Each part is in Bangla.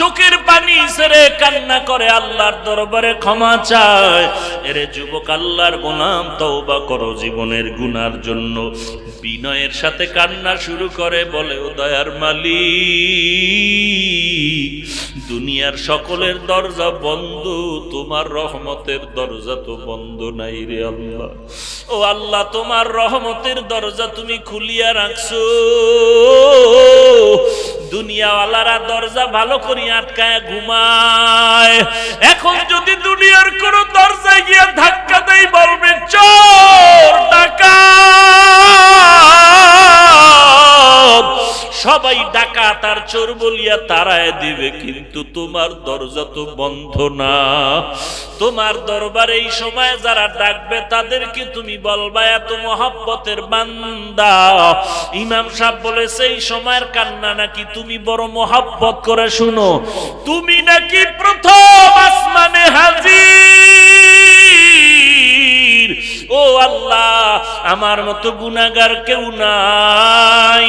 চোখের পানি ছেড়ে কান্না করে আল্লাহর দরবারে ক্ষমা চায়। এরে যুবক, আল্লাহর গোলাম, তওবা করো জীবনের গুনার জন্য। বিনয়ের সাথে কান্না শুরু করে, বলে, ও দয়ার মালিক, দুনিয়ার সকলের দরজা বন্ধ, তোমার রহমতের দরজা তো বন্ধ নাই রে আল্লাহ। ও আল্লাহ, তোমার রহমতের দরজা তুমি খুলিয়া রাখছো। দুনিয়াওয়ালারা দরজা ভালো করে আটকায়, ঘুমায়। এখন যদি দুনিয়ার কোন দরজায় গিয়ে ধাক্কা দেই বলবে, চোর, ডাকাত! সবাই ডাকা, তার চোর বলিয়া তারায় দিবে, কিন্তু তোমার দরজা তো বন্ধ না। তোমার দরবারে এই সময় যারা ডাকবে, তাদেরকে তুমি বলবা, এত মহাব্বতের বান্দা। ইমাম সাহেব বলেছে এই সময়ের কান্না নাকি তুমি বড় মহাব্বত করে শুনো। তুমি নাকি প্রথম আসমানে হাজির। ও আল্লাহ, আমার মতো গুনাগার কেউ নাই।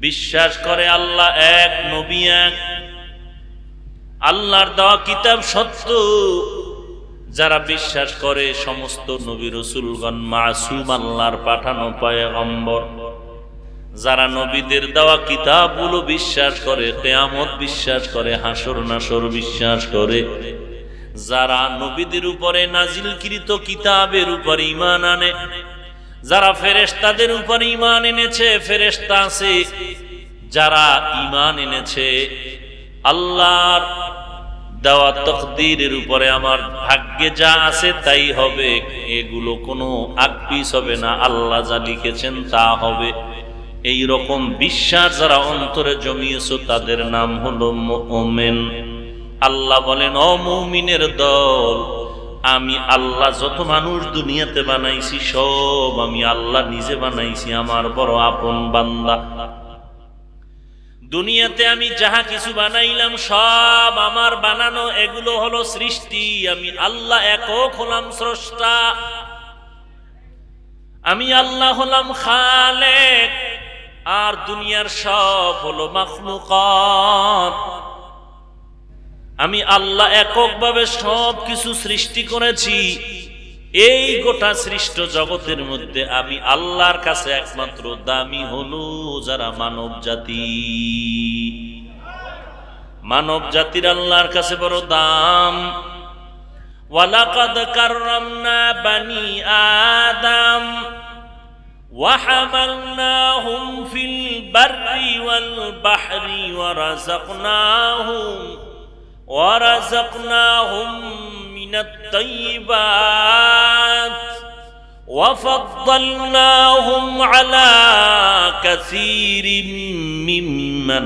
বিশ্বাস করে আল্লাহ এক, নবী এক। আল্লাহর দেওয়া কিতাব সত্য। যারা বিশ্বাস করে, সমস্ত নবী রসুলগণ মাসুম আল্লাহর পাঠানো পয়গম্বর। যারা নবীদের দেওয়া কিতাবগুলো বিশ্বাস করে, কেয়ামত বিশ্বাস করে, হাসর নাসর বিশ্বাস করে। যারা নবীদের উপরে নাজিলকৃত কিতাবের উপর ইমান আনে যারা ফেরেশতাদের উপর ইমান এনেছে, ফেরেশতা আছে যারা ইমান এনেছে। আল্লাহর দেওয়া তকদিরের উপরে আমার ভাগ্যে যা আছে তাই হবে। এগুলো কোনো আকপিস হবে না, আল্লাহ যা লিখেছেন তা হবে। এই রকম বিশ্বাস যারা অন্তরে জমিয়েছ, তাদের নাম হলো মোমেন আল্লাহ বলেন অমৌমিনের দল আমি আল্লাহ যত মানুষ দুনিয়াতে বানাইছি, সব আমি আল্লাহ নিজে বানাইছি, আমার বড় আপন বান্দা। দুনিয়াতে আমি যাহা কিছু বানাইলাম, সব আমার বানানো, এগুলো হলো সৃষ্টি। আমি আল্লাহ একক হলাম স্রষ্টা। আমি আল্লাহ হলাম খালেক, আর দুনিয়ার সব হলো মাখলুকাত। আমি আল্লাহ এককভাবে সব কিছু সৃষ্টি করেছি এই গোটা সৃষ্ট জগতের মধ্যে আমি আল্লাহর কাছে একমাত্র দামি হলো যারা মানব জাতি মানব জাতির আল্লাহর কাছে বড় দাম ওয়ালাকাদ কাররামনা বানি আদম وحملناهم في البر والبحر ورزقناهم ورزقناهم من الطيبات وفضلناهم على كثير ممن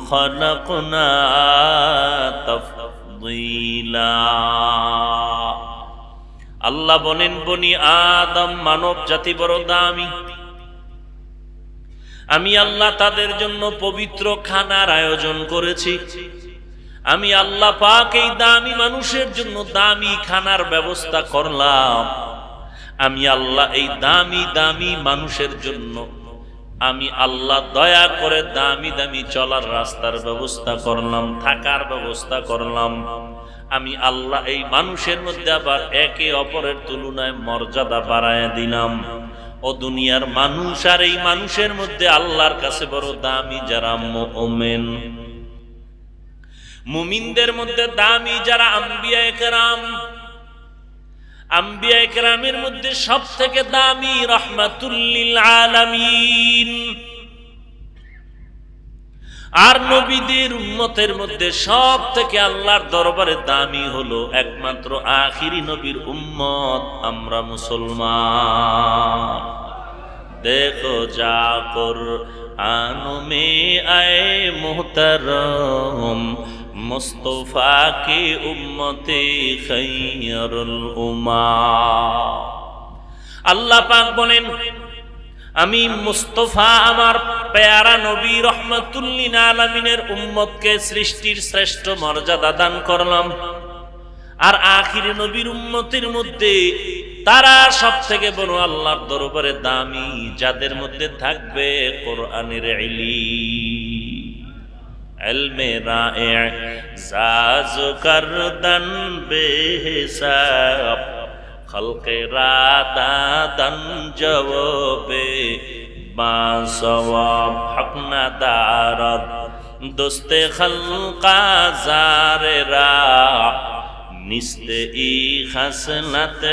خلقنا تفضيلا আল্লাহ বলেন বনি আদম মানব জাতি বড় দামি আমি আল্লাহ তাদের জন্য পবিত্র খানার আয়োজন করেছি আমি আল্লাহ পাক এই দামি মানুষের জন্য দামি খানার ব্যবস্থা করলাম। আমি আল্লাহ এই দামি দামি মানুষের জন্য আমি আল্লাহ দয়া করে দামি দামি চলার রাস্তার ব্যবস্থা করলাম, থাকার ব্যবস্থা করলাম। আমি আল্লাহ এই মানুষের মধ্যে আবার একে অপরের তুলনায় মর্যাদা বাড়ায় দিলাম। ও দুনিয়ার মানুষ আর এই মানুষের মধ্যে আল্লাহর কাছে বড় দামি, যারা মোমেন। মুমিনদের মধ্যে দামি যারা আম্বিয়া একরাম। আম্বিয়া একরামের মধ্যে সব থেকে দামি রহমাতুল্লিল আলামিন। আর নবীদের উম্মতের মধ্যে সব থেকে আল্লাহর দরবারে দামি হলো একমাত্র আখিরি নবীর উম্মত, আমরা মুসলমান। দেখো যা কর আনো আয়ে মোহতরম মুস্তফা কে উম্মতে খৈরুল উমা? আল্লাহ পাক বলেন, আমি মুস্তফা আমার পেয়ারা নবী রহমতুল্লিন আলমিনের উম্মতকে সৃষ্টির শ্রেষ্ঠ মর্যাদা দান করলাম। আর আখির নবীর উম্মতের মধ্যে তারা সব থেকে বড় আল্লাহর দরবারে দামি, যাদের মধ্যে থাকবে কোরআনের করদন জবাবে বাসওয়াব হকনা দারদ দোস্তে খলকা জারেরা নিস্তে ই খসনত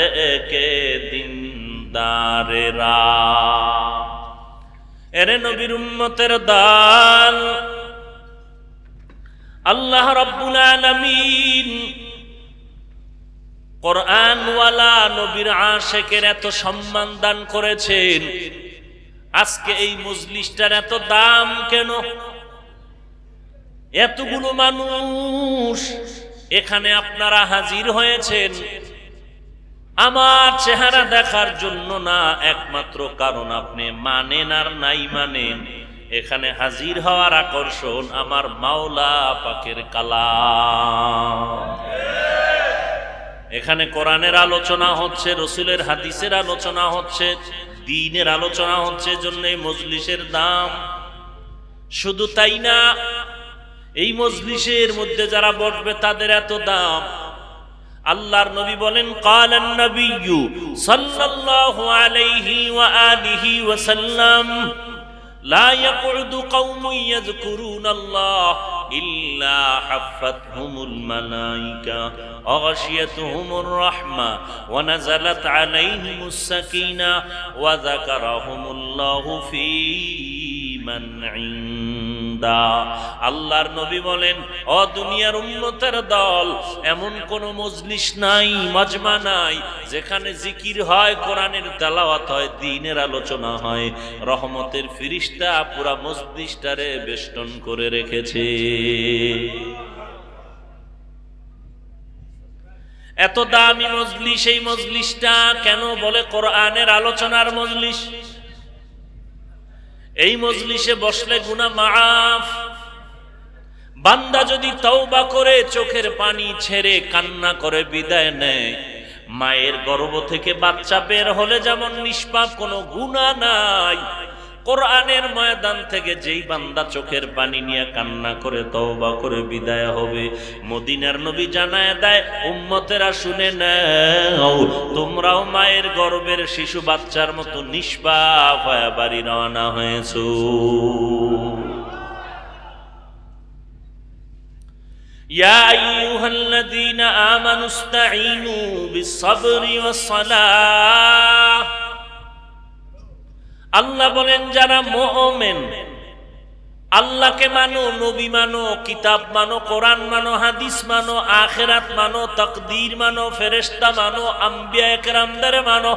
কে দিন দারেরা এরে নবীর উম্মতের দাল আল্লাহ রব্বুল আলামিন কোরআনওয়ালা নবীর আশেকের এত সম্মান দান করেছেন। আজকে এই মজলিসটার এত দাম কেন? এতগুলো মানুষ এখানে আপনারা হাজির হয়েছেন। আমার চেহারা দেখার জন্য না, একমাত্র কারণ আপনি মানেন আর নাই মানেন। এখানে হাজির হওয়ার আকর্ষণ আমার মাওলা পাকের কালাম। এখানে কোরআনের আলোচনা হচ্ছে, রসুলের হাদিসের আলোচনা হচ্ছে, দিনের আলোচনা হচ্ছে জন্য মজলিসের দাম। শুধু তাই না, এই মজলিসের মধ্যে যারা বসবে তাদের এত দাম। আল্লাহর নবী বলেন, কালান নবিয়্যু সাল্লাল্লাহু আলাইহি ওয়া আলিহি ওয়া সাল্লাম। لا يقعد قوم يذكرون الله إلا حفتهم الملائكة وغشيتهم الرحمة ونزلت عليهم السكينة وذكرهم الله في من عنده আল্লাহর নবী বলেন, অ দুনিয়ার উন্নতের দল, এমন কোন মজলিস নাই, মজমা নাই, যেখানে জিকির হয়, কোরআনের তেলাওয়াত হয়, দিনের আলোচনা হয়। রহমতের ফিরিস্তা পুরা মজলিসটারে বেষ্টন করে রেখেছে। এত দামি মজলিস, এই মজলিসটা কেন বলে কোরআনের আলোচনার মজলিস? এই মজলিসে বসলে গুনা মাফ। বান্দা যদি তওবা করে, চোখের পানি ছেড়ে কান্না করে বিদায় নেয়, মায়ের গর্ভ থেকে বাচ্চা বের হলে যেমন নিষ্পাপ, কোনো গুণা নাই। কোরআনের ময়দান থেকে যেই বান্দা চোখের পানি নিয়ে কান্না করে তওবা করে বিদায় হবে মদিনার নবী জানায় দেয় উম্মতেরা শুনে নাও তোমরাও মায়ের গর্ভের শিশু বাচ্চার মতো নিষ্পাপ হয়ে বাড়ি রওনা হয়েছো يا أيها الذين آمنوا استعينوا بالصبر والصلاة আল্লাহ বলেন, যারা মোমেন, আল্লাহকে মানো, নবী মানো, কিতাব মানো, কোরআন মানো, হাদিস মানো, আখেরাত মানো, তকদির মানো, ফেরেশতা মানো, আম্বিয়া মানো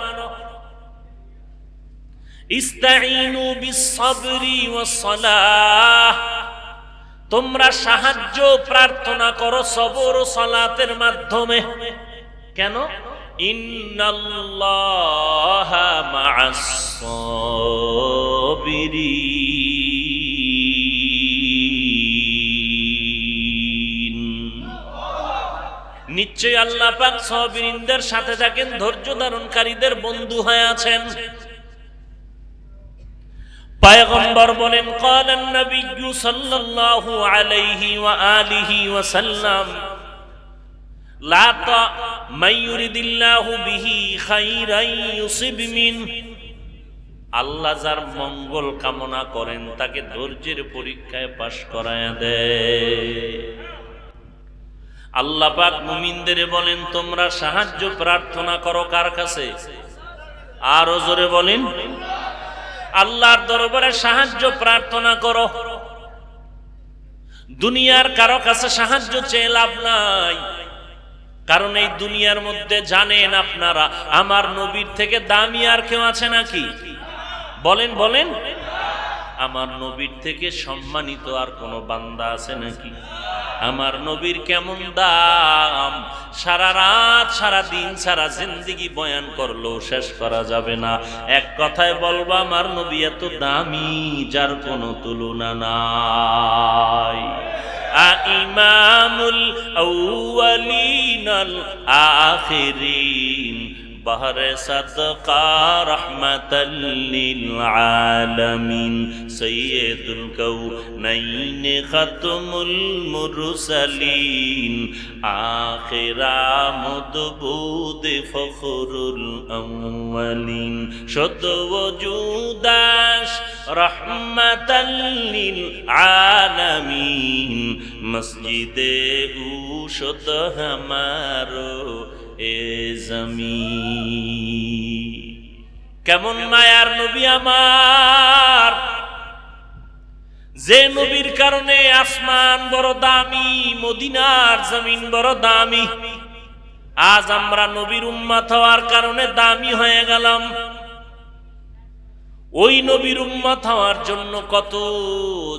তোমরা সাহায্য প্রার্থনা করো সবর ও সালাতের মাধ্যমে। কেন? ইন্নাল্লাহা মা'আস সাবিরিন নিশ্চয় আল্লাহ পাক সবিরিনদের সাথে থাকেন ধৈর্য ধারণকারীদের বন্ধু হয়ে আছেন পায়গম্বর বলেন قال النبي صلى الله عليه وآله وسلم বিহি মিন। আল্লাহ যার মঙ্গল কামনা করেন, তাকে ধৈর্যের পরীক্ষায় পাশ করায় দে আল্লাহ পাক মুমিনদের বলেন, তোমরা সাহায্য প্রার্থনা করো কার কাছে? আর জোরে বলেন, আল্লাহর দরবারে সাহায্য প্রার্থনা করো। দুনিয়ার কারও কাছে সাহায্য চেয়ে লাভ নাই। কারণ এই দুনিয়ার মধ্যে জানেন আপনারা, আমার নবীর থেকে দামি আর কেউ আছে নাকি? বলেন বলেন। আমার নবীর থেকে সম্মানিত আর কোনো বান্দা আছে নাকি? আমার নবীর কেমন দাম? সারা রাত, সারা দিন, সারা জিন্দিগি বয়ান করলেও শেষ করা যাবে না। এক কথায় বলব, আমার নবী এত দামি, যার কোনো তুলনা নাই। ইমামুল আউয়ালিনাল আখিরিন। بهر صدقة رحمة للعالمين سيد الكونين ختم المرسلين آخر مدبود فخر الأولين شد وجوداش رحمة للعالمين مسجد شد ہمارو কেমন মায়ার নবী আমার? যে নবীর কারণে আসমান বড় দামি, মদিনার জমিন বড় দামি। আজ আমরা নবীর উম্মাত হওয়ার কারণে দামি হয়ে গেলাম। ওই নবীর উম্মত হওয়ার জন্য কত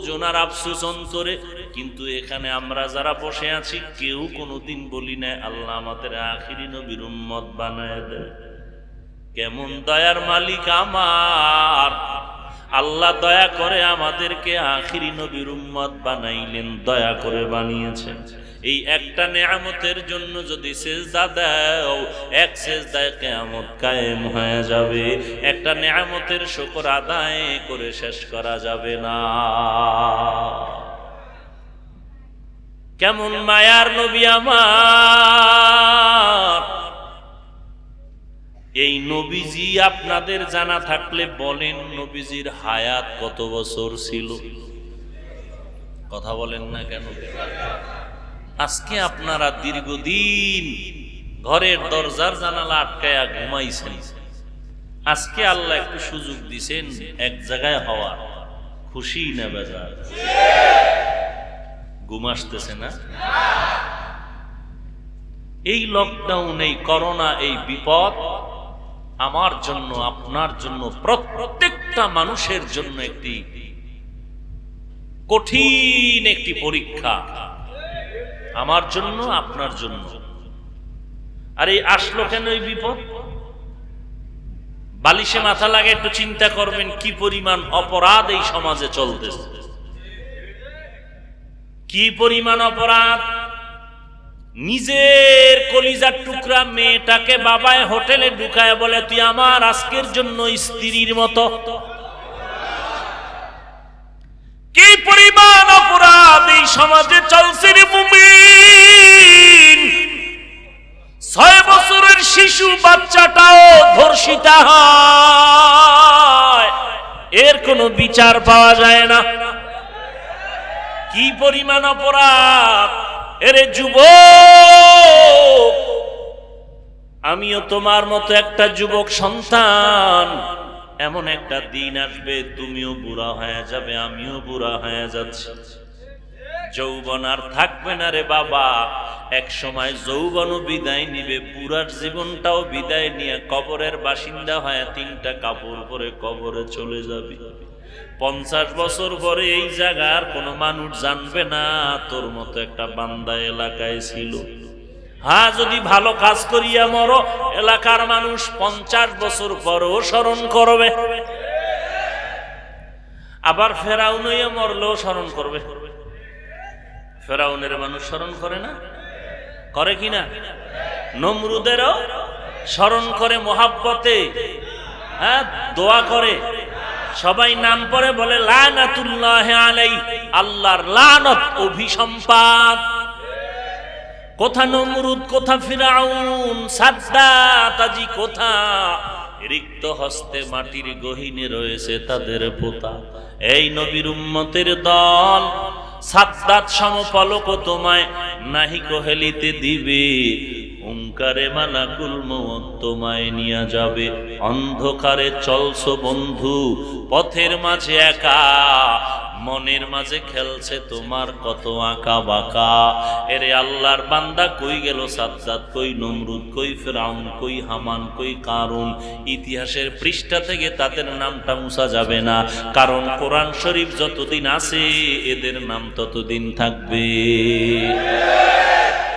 জোনার আফসুস অন্তরে। কিন্তু এখানে আমরা যারা বসে আছি, কেউ কোনোদিন বলি না আল্লাহ আমাদের আখিরি নবীর উম্মত বানায় দেয় কেমন দয়ার মালিক আমার। আল্লাহ দয়া করে আমাদেরকে আখিরি নবীর উম্মত বানাইলেন, দয়া করে বানিয়েছেন। এই একটা নেয়ামতের জন্য যদি সেজদা দাও, এক সেজদায় কেয়ামত কায়েম হয়ে যাবে। একটা নেয়ামতের শুকর আদায় করে শেষ করা যাবে না। কেমন মায়ার নবী আমার? এই নবীজি আপনাদের জানা থাকলে বলেন, নবীজির হায়াত কত বছর ছিল? কথা বলেন না কেন? আজকে আপনারা দীর্ঘদিন ঘরের দরজার জানালা আটকায়া ঘুমাইছেন। আজকে আল্লাহ একটু সুযোগ দিছেন, এক জায়গায় হওয়া। খুশি না বেজার? ঘুম আসতেছে না? এই লকডাউন এই করোনা এই বিপদ আমার জন্য, আপনার জন্য, প্রত্যেকটা মানুষের জন্য একটি কঠিন একটি পরীক্ষা। আমার জন্য, আপনার জন্য। আর এই আসলো কেন এই বিপদ? বালিশে মাথা লাগে একটু চিন্তা করবেন, কি পরিমাণ অপরাধ এই সমাজে চলতেছে। কি পরিমাণ অপরাধ? নিজের কলিজার টুকরা মেয়েটাকে বাবায় হোটেলে ঢুকায় বলে, তুই আমার আজকের জন্য স্ত্রীর মতো। কি পরিমাণ অপরাধ এই সমাজে চলছে রে ছয় বছরের শিশু বাচ্চাটাও ধর্ষিতা হয়। এর কোনো বিচার পাওয়া যায় না। কি পরিমাণ অপরাধ? এরে যুব আমিও তোমার মতো একটা যুবক সন্তান। এমন একটা দিন আসবে, তুমিও বুড়া হয়ে যাবে, আমিও বুড়া হয়ে যাচ্ছি। যৌবন আর থাকবে না রে বাবা। এক সময় যৌবনও বিদায় নিবে, পুরার জীবনটাও বিদায় নিয়ে কবরের বাসিন্দা হয়ে তিনটা কাপড় পরে কবরে চলে যাবে। পঞ্চাশ বছর পরে এই জায়গার কোনো মানুষ জানবে না, তোর মতো একটা বান্দা এলাকায় ছিল। হ্যাঁ যদি ভালো কাজ করিয়া মরো, এলাকার মানুষ পঞ্চাশ বছর পরেও স্মরণ করবে। আবার ফেরাউন হইয়া মরলেও স্মরণ করবে। ফেরাউনের মানুষ স্মরণ করে না? করে কি না? নমরুদেরও স্মরণ করে, মোহাব্বতে হ্যাঁ দোয়া করে। সবাই নাম পরে বলে আল্লাহর লানত অভিসম্পাদ কোথা নমরুদ, কোথা ফিরাউন সাদ্দাতাজি কোথা? রিক্ত হস্তে মাটির গহিনে রয়েছে তাদের পোতা। এই নবীর উম্মতের দল, সাদ্দাত সমপলক তোমায় নাহি কোহেলিতে দিবে। ওঙ্কারে মালাকুল মৌত তোমায় নিয়ে যাবে। অন্ধকারে চলছো বন্ধু, পথের মাঝে একা, মনের মাঝে খেলছে তোমার কত আঁকা বাঁকা এরে আল্লাহর বান্দা কই গেল সাদ্দাত কই নমরুদ, কই ফেরাউন, কই হামান, কই কারুন? ইতিহাসের পৃষ্ঠা থেকে তাদের নামটা মুছা যাবে না, কারণ কোরআন শরীফ যতদিন আছে, এদের নাম ততদিন থাকবে।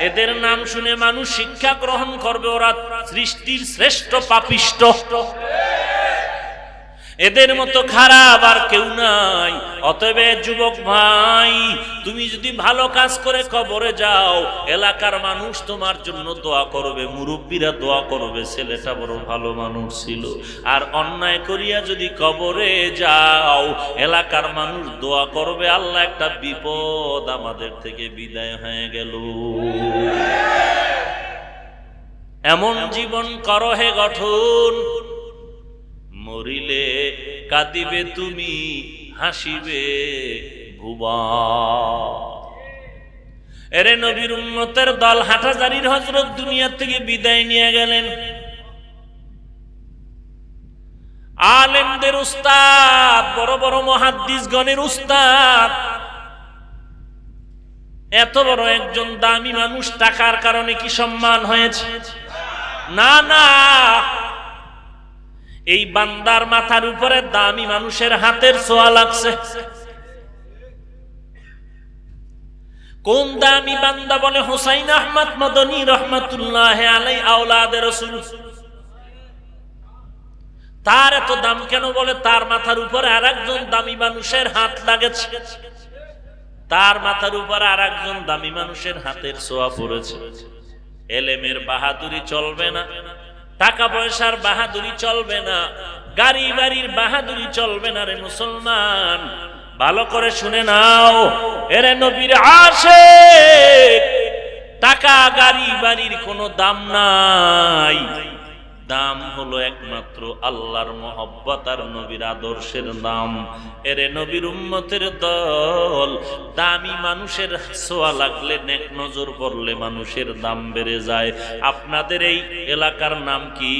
এদের নাম শুনে মানুষ শিক্ষা গ্রহণ করবে ওরা সৃষ্টির শ্রেষ্ঠ পাপিষ্ট। এদের মতো খারাপ আর কেউ নাই। অতএব যুবক ভাই, তুমি যদি ভালো কাজ করে কবরে যাও, এলাকার মানুষ তোমার জন্য দোয়া করবে, মুরব্বীরা দোয়া করবে, ছেলেটা বড় ভালো মানুষ ছিল। আর অন্যায় করিয়া যদি কবরে যাও, এলাকার মানুষ দোয়া করবে, আল্লাহ একটা বিপদ আমাদের থেকে বিদায় হয়ে গেল। এমন জীবন করো হে গঠন মরিলে কাঁদিবে তুমি, হাসিবে ভুবা। এরে নবীর উন্মতের দল হাটাজারির হজরত দুনিয়া থেকে বিদায় নিয়ে গেলেন। আলেমদের উস্তাদ, বড় বড় মহাদ্দিসগণের উস্তাদ। এত বড় একজন দামি মানুষ টাকার কারণে কি সম্মান হয়েছে? না না। এই বান্দার মাথার উপরে দামি মানুষের হাতের ছোঁয়া লাগছে। কোন দামি বান্দা বলে, হোসাইন আহমদ মদনী রহমতুল্লাহ আলাই আওলাদের রসুল। তার এত দাম কেন বলে, তার মাথার উপরে আর একজন দামি মানুষের হাত লাগেছে। তার মাথার উপরে আর একজন দামি মানুষের হাতের ছোঁয়া পড়েছে। এলেমের বাহাদুরি চলবে না। টাকা পয়সার বাহাদুরি চলবে না গাড়ি বাড়ির বাহাদুরি চলবে না রে মুসলমান। ভালো করে শুনে নাও, এরে নবীর আসে টাকা গাড়ি বাড়ির কোনো দাম নাই। দাম হলো একমাত্র আল্লাহর মোহব্বত আর নবীর আদর্শের দাম। এরে নবীর উম্মতের দল, দামি মানুষের ছোঁয়া লাগলে নেক নজর পড়লে মানুষের দাম বেড়ে যায়। আপনাদের এই এলাকার নাম কি?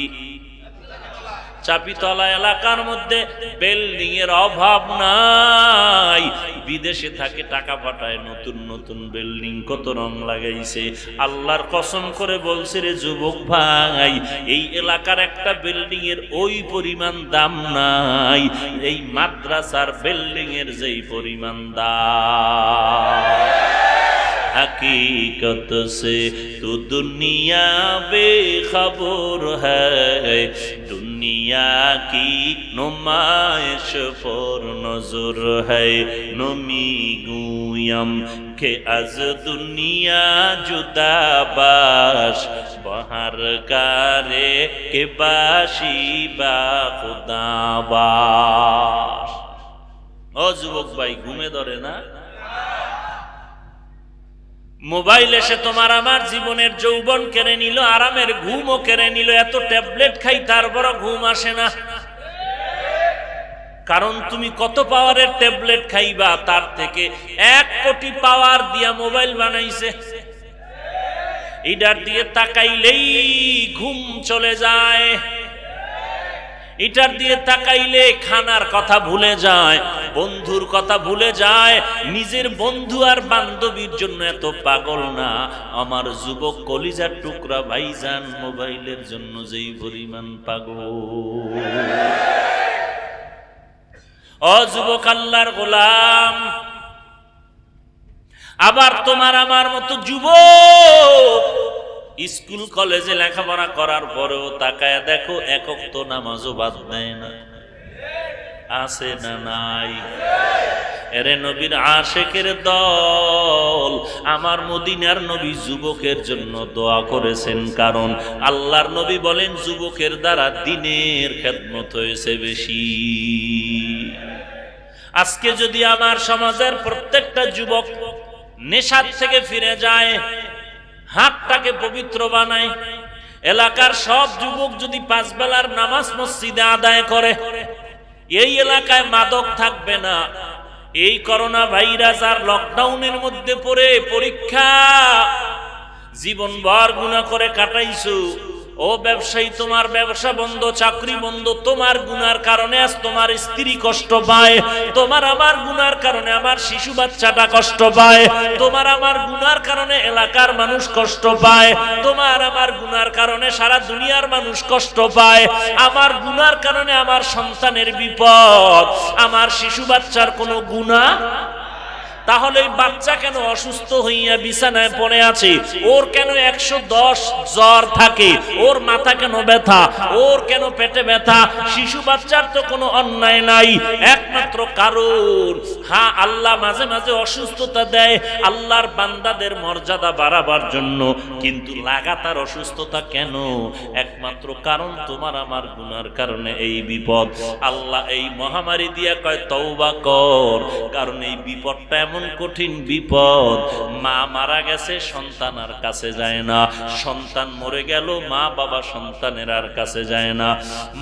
চাপিতলা এলাকার মধ্যে বিল্ডিং এর অভাব নাই। বিদেশে থাকে টাকা পাঠায় নতুন নতুন বিল্ডিং কত রং লাগাইছে আল্লাহর কসম করে বলছে রে যুবক ভাই এই এলাকার একটা বিল্ডিং এর ওই পরিমাণ দাম নাই এই মাদ্রাসার বিল্ডিং এর যেই পরিমাণ দাম हकीकत से तो दुनिया बेखबर है دنیا کی نمائش پر نظر ہے نمی گویم کہ از دنیا جدا باش بہر کارے کے باشی با خدا باش ও যুবক ভাই ঘুমে ধরে না মোবাইল এসে তোমার আমার জীবনের যৌবন কেড়ে নিল, আরামের ঘুমও কেড়ে নিল, এত ট্যাবলেট খাই তারপর ঘুম আসে না। কারণ তুমি কত পাওয়ারের ট্যাবলেট খাইবা, তার থেকে এক কোটি পাওয়ার দিয়া মোবাইল বানাইছে। এটার দিয়ে তাকাইলেই ঘুম চলে যায়। এটার দিয়ে তাকাইলে খানার কথা ভুলে যায়। বন্ধুর কথা ভুলে যায়। নিজের বন্ধু আর বান্ধবীর জন্য এত পাগল না। আমার যুবক কলিজার টুকরা ভাইজান মোবাইলের জন্য যেই পরিমাণ পাগল। অযুবক আল্লাহর গোলাম, আবার তোমার আমার মতো যুবক। স্কুল কলেজে লেখাপড়া করার পরেও তাকায় দেখো, একক তো নামাজও বাদ দেয় না। আছে না নাই? এরে নবীর আশেকের দল, আমার মদিনার নবী যুবকের জন্য দোয়া করেছেন, কারণ আল্লাহর নবী বলেন, যুবকের দ্বারা দিনের খেদমত হয়েছে বেশি। আজকে যদি আমার সমাজের প্রত্যেকটা যুবক নেশার থেকে ফিরে যায়, হাতটাকে পবিত্র বানায়, এলাকার সব যুবক যদি পাঁচ বেলার নামাজ মসজিদে আদায় করে এই এলাকায় মাদক থাকবে না। এই করোনা ভাইরাস আর লকডাউনের মধ্যে পড়ে পরীক্ষা। জীবন ভর গুণা করে কাটাইছো। ও ব্যবসায়ী, তোমার ব্যবসা বন্ধ, চাকরি বন্ধ, তোমার গুনার কারণে আজ তোমার স্ত্রী কষ্ট পায়, তোমার আমার গুনার কারণে আমার শিশু বাচ্চাটা কষ্ট পায়, তোমার আমার গুনার কারণে এলাকার মানুষ কষ্ট পায়, তোমার আমার গুনার কারণে সারা দুনিয়ার মানুষ কষ্ট পায়, আমার গুনার কারণে আমার সন্তানের বিপদ, আমার শিশু বাচ্চার কোনো গুণা তাহলে ওই বাচ্চা কেন অসুস্থ হইয়া বিছানায় পড়ে আছে? ওর কেন একশো দশ জ্বর থাকে? ওর মাথা কেন ব্যথা? ওর কেন পেটে ব্যথা? শিশু বাচ্চার তো কোনো অন্যায় নাই, একমাত্র কারণ হ্যাঁ আল্লাহ মাঝে মাঝে অসুস্থতা দেয়, আল্লাহর বান্দাদের মর্যাদা বাড়াবার জন্য। কিন্তু লাগাতার অসুস্থতা কেন? একমাত্র কারণ তোমার আমার গুনার কারণে এই বিপদ। আল্লাহ এই মহামারী দিয়া কয়, তওবা কর। কারণ এই বিপদটা এমন কঠিন বিপদ, মা মারা গেছে, সন্তান আর কাছে যায় না। সন্তান মরে গেল, মা বাবা সন্তানের আর কাছে যায় না।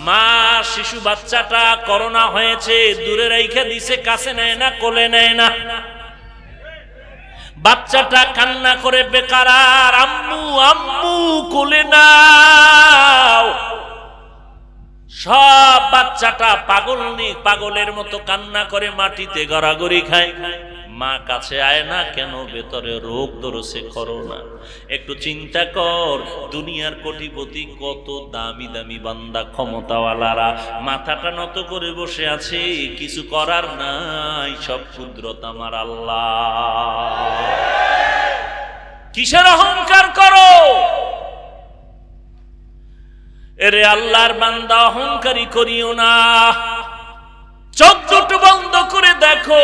মা, শিশু বাচ্চাটা করোনা হয়েছে, দূরে রেখে দিছে, কাছে নেয় না, কোলে নেয় না। বাচ্চাটা কান্না করে, বেকার আর, আম্মু আম্মু, কোলে নাও। সব বাচ্চাটা পাগল নি পাগলের মতো কান্না করে মাটিতে গড়াগড়ি খায়। মা কাছে আয় না কেন? ভেতরে রোগ ধরেছে করোনা। একটু চিন্তা কর, দুনিয়ার কোটিপতি কত দামি দামি বান্দা ক্ষমতাওয়ালারা। মাথাটা নত করে বসে আছে, কিছু করার নাই, সব ক্ষুদ্রত আমার আল্লাহ। কিসের অহংকার করো? এরে আল্লাহর বান্দা, অহংকারী করিও না। চোখ বন্ধ করে দেখো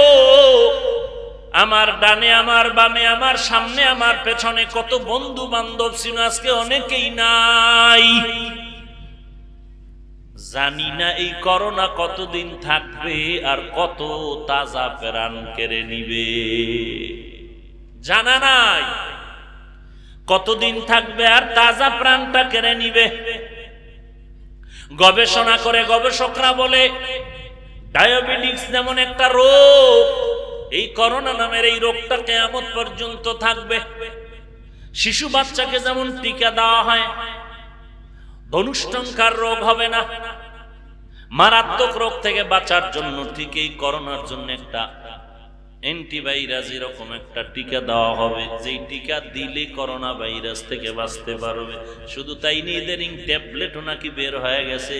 আমার ডানে, আমার বামে, আমার সামনে, আমার পেছনে কত বন্ধু বান্ধব ছিল, আজকে অনেকেই নাই। জানি না এই করোনা কতদিন থাকবে আর কত তাজা প্রাণ কেড়ে নিবে। জানা নাই কতদিন থাকবে আর তাজা প্রাণটা কেড়ে নিবে। গবেষণা করে গবেষকরা বলে, ডায়াবেটিক্স যেমন একটা রোগ এই করোনা নামের এই রোগটা কেয়ামত পর্যন্ত থাকবে। শিশু বাচ্চাকে যেমন টিকা দেওয়া হয় ধনুষ্টঙ্কার রোগ হবে না। মারাত্মক রোগ থেকে বাঁচার জন্য ঠিক এই করোনার জন্য একটা অ্যান্টিভাইরাস এরকম একটা টিকা দেওয়া হবে, যেই টিকা দিলে করোনা ভাইরাস থেকে বাঁচতে পারবে। শুধু তাই নিয়ে ইদানিং ট্যাবলেটও নাকি বের হয়ে গেছে।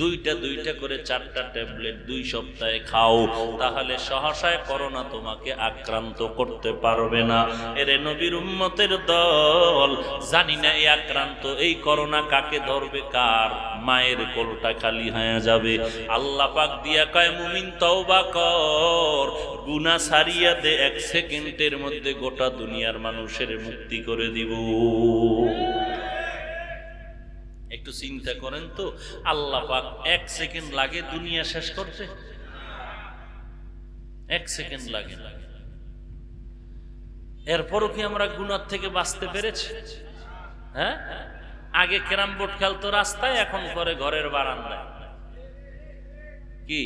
দুইটা দুইটা করে চারটা ট্যাবলেট দুই সপ্তাহে খাও, তাহলে সহসায় করোনা তোমাকে আক্রান্ত করতে পারবে না। এরে নবীর উম্মতের দল, জানি না এই আক্রান্ত, এই করোনা কাকে ধরবে, কার মায়ের কোলটা খালি হয়ে যাবে। আল্লাহ পাক দিয়া কয়, মুমিন, তওবা কর। গুনাহ সারিয়া দে, এক সেকেন্ডের মধ্যে গোটা দুনিয়ার মানুষের মুক্তি করে দিব। একটু চিন্তা করেন তো, আল্লাহ পাক এক সেকেন্ড লাগে দুনিয়া শেষ করতে? এক সেকেন্ড লাগে। এরপরও কি আমরা গুনার থেকে বাঁচতে পেরেছি? হ্যাঁ? আগে ক্যারাম বোর্ড খেলতো রাস্তায়, এখন করে ঘরের বারান্দায়। কি?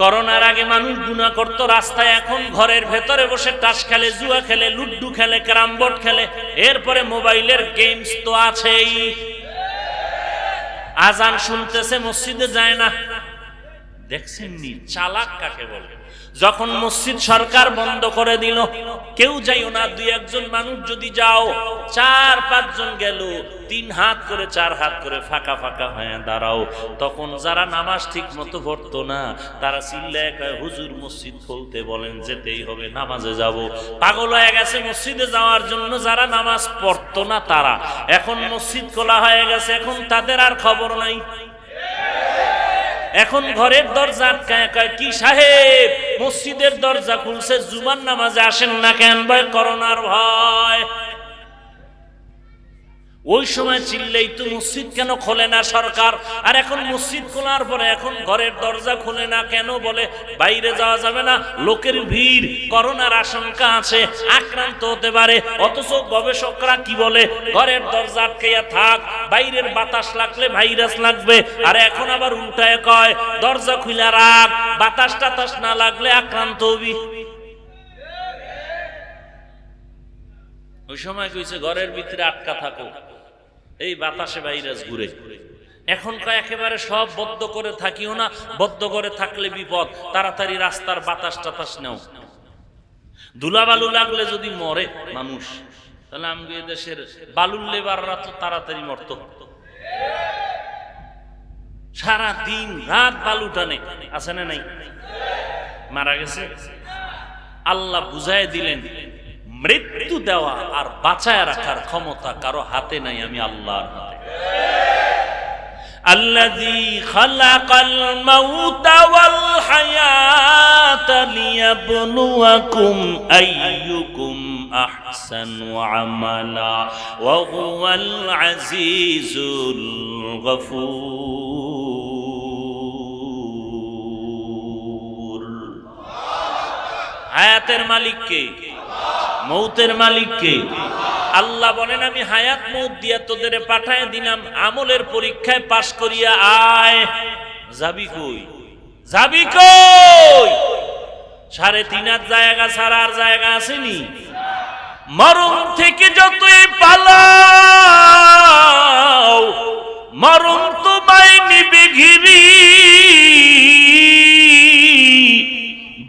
করোনার আগে মানুষ গুণা করত রাস্তায়, এখন ঘরের ভেতরে বসে টাস খেলে, জুয়া খেলে লুড্ডু খেলে, ক্যারাম বোর্ড খেলে, এরপরে মোবাইলের গেমস তো আছেই। আজান শুনতেছে, মসজিদে যায় না। দেখছেন নি চালাক কাকে বলে? যখন মসজিদ সরকার বন্ধ করে দিল, কেউ যাইও না, দুই একজন মানুষ যদি যাও, চার পাঁচজন গেল, তিন হাত করে, চার হাত করে ফাঁকা ফাঁকা হয়ে দাঁড়াও। তখন যারা নামাজ ঠিক মতো পড়তো না, তারা চিল্লায় হুজুর, মসজিদ খুলতে বলেন, যেতেই হবে, নামাজে যাব। পাগল হয়ে গেছে মসজিদে যাওয়ার জন্য, যারা নামাজ পড়তো না তারা। এখন মসজিদ খোলা হয়ে গেছে, এখন তাদের আর খবর নাই। এখন ঘরের দরজা আটকায়, কয়, কি সাহেব মসজিদের দরজা খুলছে জুমার নামাজে আসেন না কেন? ভয় করোনার ভয়। ওই সময় চিল্লেই তো মসজিদ কেন খোলে না সরকার? আর এখন মসজিদ খোলার পরে এখন ঘরের দরজা খোলে না কেন বলে? বাইরে যাওয়া যাবে না, লোকের ভিড়, করোনার আশঙ্কা আছে, আক্রান্ত হতে পারে। অথচ গবেষকরা কি বলে? ঘরের দরজা আটকাইয়া থাক, বাইরের বাতাস লাগলে ভাইরাস লাগবে, আর এখন আবার উল্টায় কয়, দরজা খুলে রাখ, বাতাস টাতাস না লাগলে আক্রান্ত হবি। ওই সময় কইছে, ঘরের ভিতরে আটকা থাকো। এই বাতাসে ভাইরাস ঘুরে। এখনকার একেবারে সব বদ্ধ করে থাকিও না, বদ্ধ করে থাকলে বিপদ। তাড়াতাড়ি রাস্তার বাতাস টাতাস নেও। ধুলাবালু লাগলে যদি মরে মানুষ, তাহলে আমি দেশের বালুর লেবাররা তো তাড়াতাড়ি মরত। সারা দিন রাত বালু টানে, আছে না নাই? মারা গেছে? আল্লাহ বুঝাই দিলেন মৃত্যু দেওয়া আর বাঁচায় রাখার ক্ষমতা কারো হাতে নাই আমি আল্লাহর হাতে الذي خلق الموت والحياة ليبلوكم أيكم أحسن عملا وهو العزيز الغفور হায়াতের মালিক কে মৌতের মালিক কে আল্লাহ বলেন, আমি হায়াত মৌত দিয়া তোদের পাঠায় দিলাম, আমলের পরীক্ষায় পাশ করিয়া আয়। যাবি কই? যাবি কই? সাড়ে তিন হাত জায়গা ছাড়া আর জায়গা আসেনি। মরণ থেকে যতই পালাও, মরণ তোমায় নিবে ঘিরি।